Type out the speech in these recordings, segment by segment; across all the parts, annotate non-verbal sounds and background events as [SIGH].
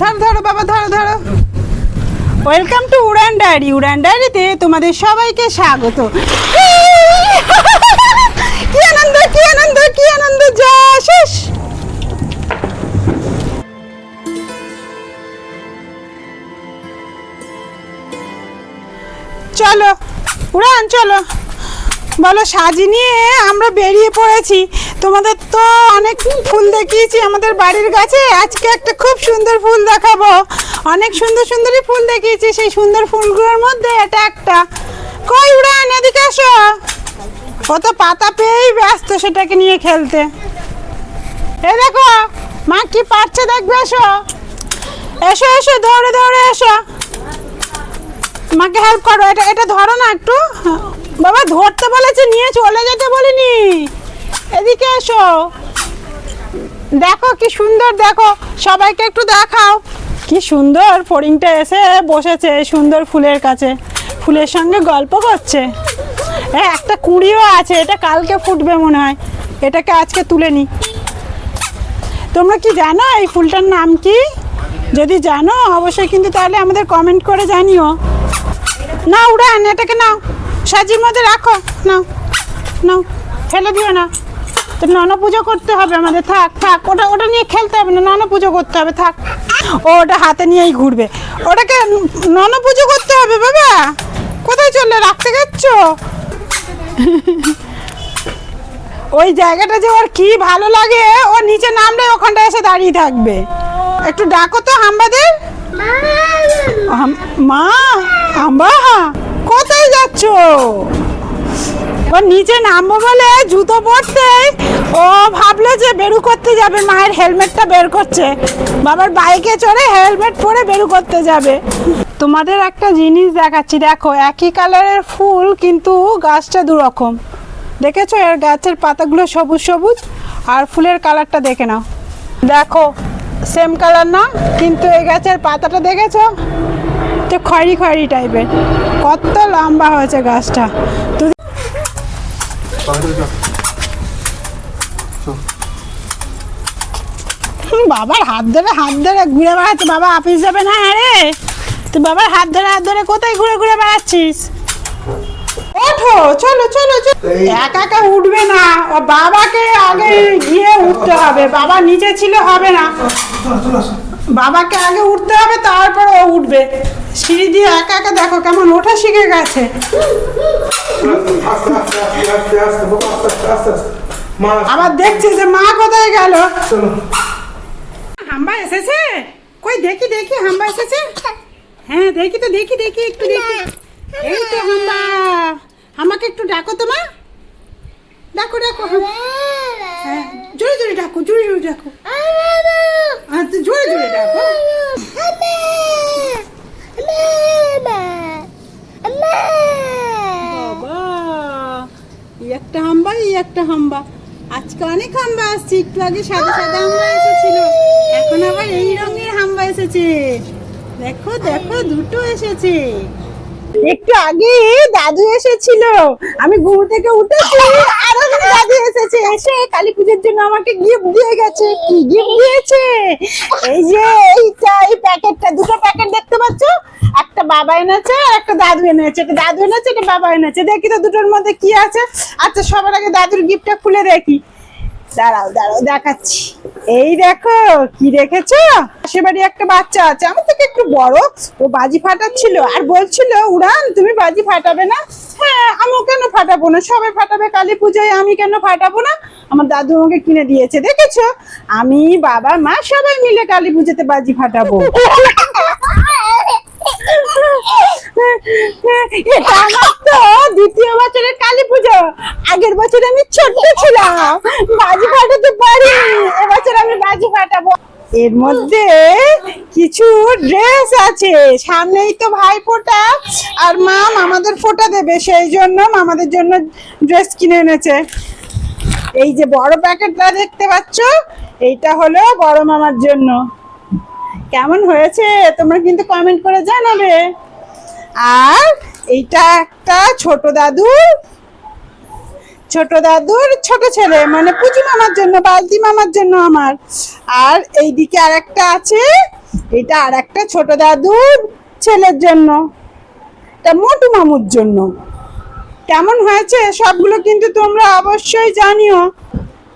ধরো ধরো বাবা, ধরো ধরো। Welcome to Uran diary Uran ডায়েরিতে তোমাদের সবাইকে স্বাগত। কি আনন্দ কি আনন্দ কি আনন্দ যা শেষ চলো, উড়ান, চলো। বলো সাজি নিয়ে আমরা বেরিয়ে পড়েছি। তোমাদের তো অনেক ফুল দেখিয়েছি আমাদের বাড়ির গাছে। আজকে একটা খুব সুন্দর ফুল দেখাবো। অনেক সুন্দর সুন্দরই ফুল দেখিয়েছি সেই সুন্দর ফুলগুলোর মধ্যে এটা একটা। কই উড়ান, এদিকে আসো। ও তো পাতা পেয়েই ব্যস্ত সেটাকে নিয়ে খেলতে। এ দেখো, মা কি পারছে দেখবে, এসো। এসো এসো, দৌড়ে দৌড়ে, এসো। মাকে হেল্প করো, এটা এটা ধরো না একটু। বাবা, ধরতে বলেছে, নিয়ে চলে যেতে এদিকে এসো। দেখো কি সুন্দর, দেখো। সবাইকে একটু দেখাও। কি সুন্দর ফড়িংটা এসে বসেছে সুন্দর ফুলের কাছে। ফুলের সঙ্গে গল্প করছে। এ, একটা কুড়িও আছে, এটা কালকে ফুটবে মনে হয়। এটাকে আজকে তুলে নি। তোমরা কি জানো এই ফুলটার নাম কি? যদি জানো, অবশ্যই কিন্তু তাহলে আমাদের কমেন্ট করে জানিও। না উড়ান, এটাকে নাও। সাজির মধ্যে রাখো। নাও নাও, ফেলে দিও না। তো নন পুজো করতে হবে আমাদের থাক থাক ওটা ওটা নিয়ে খেলতে হবে না নন পুজো করতে হবে থাক। ও ওটা হাতে নিয়েই ঘুরবে। ওটাকে নন পুজো করতে হবে বাবা। কোথায় চললে রাখতে গেছ ওই জায়গাটা যে ওর কি ভালো লাগে ও নিচে নামলে ওখানটা এসে দাঁড়িয়ে থাকবে। একটু ডাকো তো হাম্বাদের। মা। আম্বা কোথায় যাচ্ছ? ও নিচে নামবো বলে জুতো পরতে ও ভাবলো যে বেরু করতে যাবে, মায়ের হেলমেটটা বের করছে। বাবার বাইকে চড়ে হেলমেট পরে বেরু করতে যাবে। তোমাদের একটা জিনিস দেখাচ্ছি, দেখো, একই কালারের ফুল কিন্তু গাছটা দুরকম। দেখেছ, এর গাছের পাতাগুলো সবুজ সবুজ, আর ফুলের কালারটা দেখে নাও। দেখো সেম কালার না, কিন্তু এই গাছের পাতাটা দেখেছ? তো খয়েরি খয়েরি টাইপের কত লম্বা হয়েছে গাছটা। বাবার হাত ধরে হাত ধরে ঘুরে বেড়াচ্ছে বাবা অফিস যাবে না হ্যাঁ রে? তুই বাবার হাত ধরে হাত ধরে কোথায় ঘুরে ঘুরে বেড়াচ্ছিস? ওঠো চলো চলো একা একা উঠবে না। ও বাবাকে আগে গিয়ে উঠতে হবে। বাবা নিচে ছিল হবে না। বাবাকে আগে উঠতে হবে তারপর ও উঠবে। সিঁড়ি দিয়ে একা একা দেখো কেমন ওঠা শিখে গেছে। আবার দেখছে যে মা কোথায় গেল। হাম্বা এসেছে? কই দেখি দেখি হাম্বা এসেছে? হ্যাঁ দেখি তো দেখি দেখি একটু দেখি। এই তো হাম্বা। আমাকে একটু ডাকো তো মা। ডাকো ডাকো হ্যাঁ জোরে জোরে ডাকো জোরে জোরে ডাকো। আচ্ছা জোরে জোরে ডাকো বাবা এই একটা হাম্বা এই একটা হাম্বা। আজকে অনেক হাম্বা আসছে, একটু আগে সাদা সাদা হাম্বা এসেছিল। এখন আবার এই রঙের হাম্বা এসেছে। দেখো দেখো, দুটো এসেছে। একটু আগে দাদু এসেছিল। আমি ঘুম থেকে উঠেছি, আর দাদু এসেছে। এসে কালী পুজোর জন্য আমাকে গিফট দিয়ে গেছে। কি গিফট দিয়েছে? এই যে এইটা এই প্যাকেটটা, দুটো প্যাকেট দেখতে পাচ্ছ? একটা বাবা এনেছে আর একটা দাদু এনেছে। একটা দাদু এনেছে, একটা বাবা এনেছে। দেখি তো দুটোর মধ্যে কি আছে। আচ্ছা সবার আগে দাদুর গিফটটা খুলে দেখি। দাঁড়াও দাঁড়াও, দেখাচ্ছি। এই দেখো, কি রেখেছো পাশের বাড়ি একটা বাচ্চা আছে। আমার থেকে একটু বড়, ও বাজি ফাটাচ্ছিল। আর বলছিল, উড়ান, তুমি বাজি ফাটাবে না? হ্যাঁ আমি কেন ফাটাবো না? সবাই ফাটাবে কালী পূজায়, আমি কেন ফাটাবো না? আমার দাদু আমাকে কিনে দিয়েছে, দেখেছ? আমি, বাবা, মা সবাই মিলে কালী পুজোতে বাজি ফাটাবো। [LAUGHS] আমার তো দ্বিতীয় বছরের কালী পুজো। আগের বছর আমি ছোট্ট ছিলাম। বাজি ফাটাতে পারি এবছর আমি বাজি ফাটাবো। এর মধ্যে কিছু ড্রেস আছে। সামনেই তো ভাই ফোটা আর মাম আমাদের ফোটা দেবে। সেই জন্য আমাদের জন্য ড্রেস কিনে এনেছে। এই যে বড় প্যাকেটটা দেখতে পাচ্ছ, এইটা হলো বড় মামার জন্য। কেমন হয়েছে? তোমরা কিন্তু কমেন্ট করে জানাবে। আর এইটা একটা ছোট দাদু ছোট দাদুর ছোট ছেলে মানে পুচু মামার জন্য, বালতি মামার জন্য আমার। আর এইদিকে আর একটা আছে এটা আর একটা ছোট দাদুর ছেলের জন্য, এটা মোটু মামুর জন্য। কেমন হয়েছে? সবগুলো কিন্তু তোমরা অবশ্যই জানিও।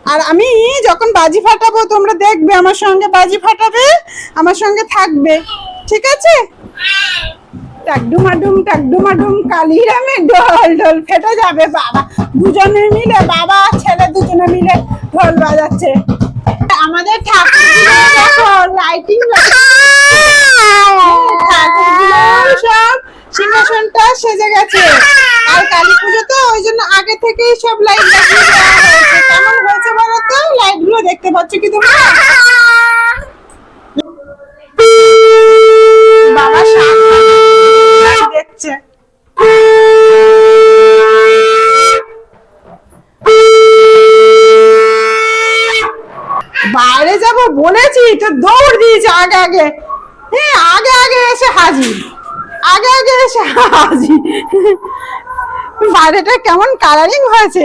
আর আমি যখন বাজি ফাটাবো, তোমরা দেখবে আমার সঙ্গে বাজি ফাটাবে, আমার সঙ্গে থাকবে। ঠিক আছে? টাকডুমাডুম টাকডুমাডুম কালিরামে ঢোল ঢোল ফেটে যাবে বাবা। দুজনে মিলে, বাবা ছেলে দুজনে মিলে ঢোল বাজাচ্ছে। আমাদের ঠাকুরগুলো দেখো লাইটিং সব সিংহাসনটা সেজে গেছে। আর কালী পুজো তো ওই জন্য আগে থেকেই সব লাইট লাগিয়ে দেওয়া হয়েছে। কেমন হয়েছে বলো তো? লাইটগুলো দেখতে পাচ্ছ কি তোমরা? বাইরে বলেছি, তো দৌড় দিয়েছে আগে আগে। হ্যাঁ আগে আগে এসে হাজির। আগে আগে এসে হাজির। বাইরেটা কেমন কালারিং হয়েছে?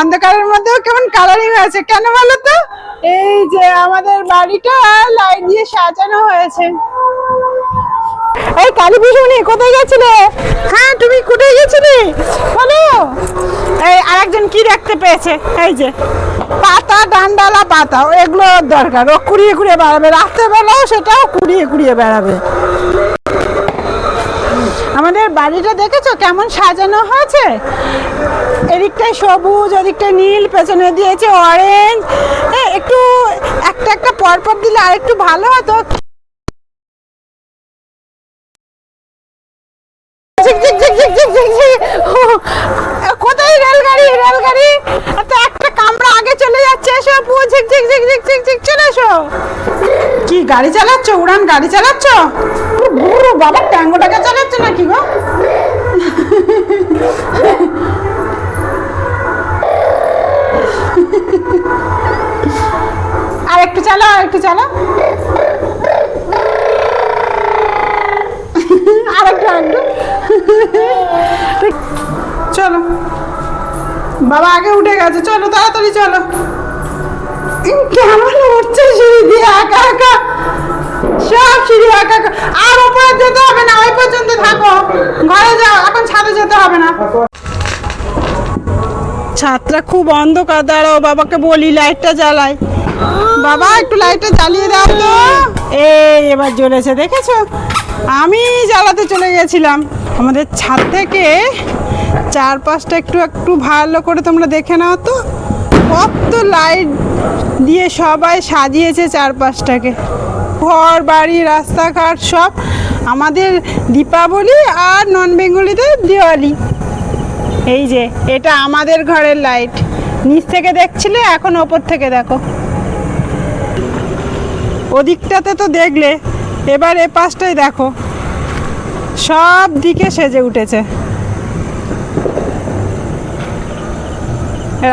অন্ধকারের মধ্যেও কেমন কালারিং হয়েছে, কেন বলো তো? এই যে আমাদের বাড়িটা লাইট দিয়ে সাজানো হয়েছে। এই কালী পুজোনি কোথায় গেছিলে? হ্যাঁ তুমি কোথায় গেছিলে? বলো। এই আরেকজন কি দেখতে পেয়েছে? এই যে। পাতা, ডান্ডালা, পাতা, এগুলো দরকার। ও কুড়িয়ে কুড়িয়ে বেড়াবে। রাত্রেবেলাও সেটাও কুড়িয়ে কুড়িয়ে বেড়াবে। আমাদের বাড়িটা দেখেছ? কেমন সাজানো হয়েছে? এদিকটায় সবুজ, ওদিকটায় নীল, পেছনে দিয়েছে অরেঞ্জ হ্যাঁ একটু একটা একটা পরপর দিলে আর একটু ভালো হতো। ঝিক ঝিক ঝিক ঝিক ঝিক ঝিক ঝিক। ও, কোথায় রেলগাড়ি রেলগাড়ি তো একটা কামরা আগে চলে যাচ্ছে এসো পু ঝিক ঝিক ঝিক ঝিক ঝিক ঝিক চলে এসো কি, গাড়ি চালাচ্ছ? উড়ান গাড়ি চালাচ্ছ? বুড়ো বাবা ট্যাঙ্গোটাকে চালাচ্ছ নাকি গো? আর একটু চালাও, আর একটু চালাও। আর চলো। বাবা আগে উঠে গেছে। চলো, তাড়াতাড়ি চলো। যেতে হবে না ওই পর্যন্ত থাকো। ঘরে যাও এখন ছাদে যেতে হবে না। ছাদটা খুব অন্ধকার দাঁড়াও বাবাকে বলি লাইটটা জ্বালাই। বাবা একটু লাইটটা জ্বালিয়ে দাও তো। এই এবার জ্বলেছে দেখেছ? আমি জ্বালাতে চলে গেছিলাম। আমাদের ছাদ থেকে চারপাশটা একটু একটু ভালো করে তোমরা দেখে নাও তো। কত লাইট দিয়ে সবাই সাজিয়েছে চারপাশটাকে। ঘর বাড়ি রাস্তাঘাট সব আমাদের দীপাবলি আর নন বেঙ্গলিদের দিওয়ালি। এই যে, এটা আমাদের ঘরের লাইট নিচ থেকে দেখছিলে, এখন ওপর থেকে দেখো। ওদিকটাতে তো দেখলে, এবার এ পাশটাই দেখো। সব দিকে সেজে উঠেছে।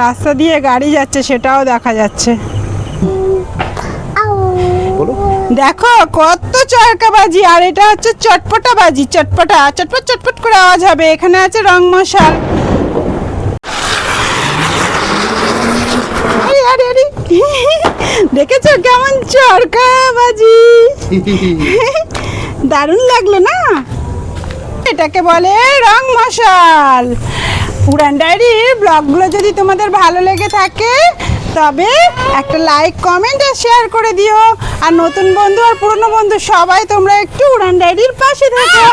রাস্তা দিয়ে গাড়ি যাচ্ছে, সেটাও দেখা যাচ্ছে। দেখো, কত চরকা বাজি আর এটা হচ্ছে চটপটা বাজি চটপটা, চটপট চটপট করে আওয়াজ হবে। এখানে আছে রং মশাল। দেখেছ কেমন চরকা বাজি দারুণ লাগল না? এটাকে বলে রং মশাল। উড়ান ডায়েরির ব্লগগুলো যদি তোমাদের ভালো লেগে থাকে তবে একটা লাইক কমেন্ট আর শেয়ার করে দিও। আর নতুন বন্ধু আর পুরনো বন্ধু, সবাই তোমরা একটু উড়ান ডায়েরির পাশে থাকো।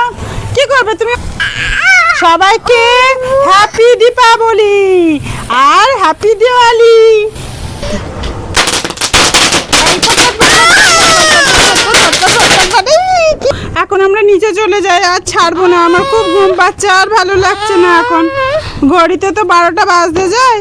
কি করবে তুমি? সবাইকে হ্যাপি দীপাবলি আর হ্যাপি দিওয়ালি এখন আমরা নিচে চলে যাই, আর ছাড়বো না। আমার খুব ঘুম পাচ্ছে, আর ভালো লাগছে না এখন। ঘড়িতে তো বারোটা বাজতে যায়।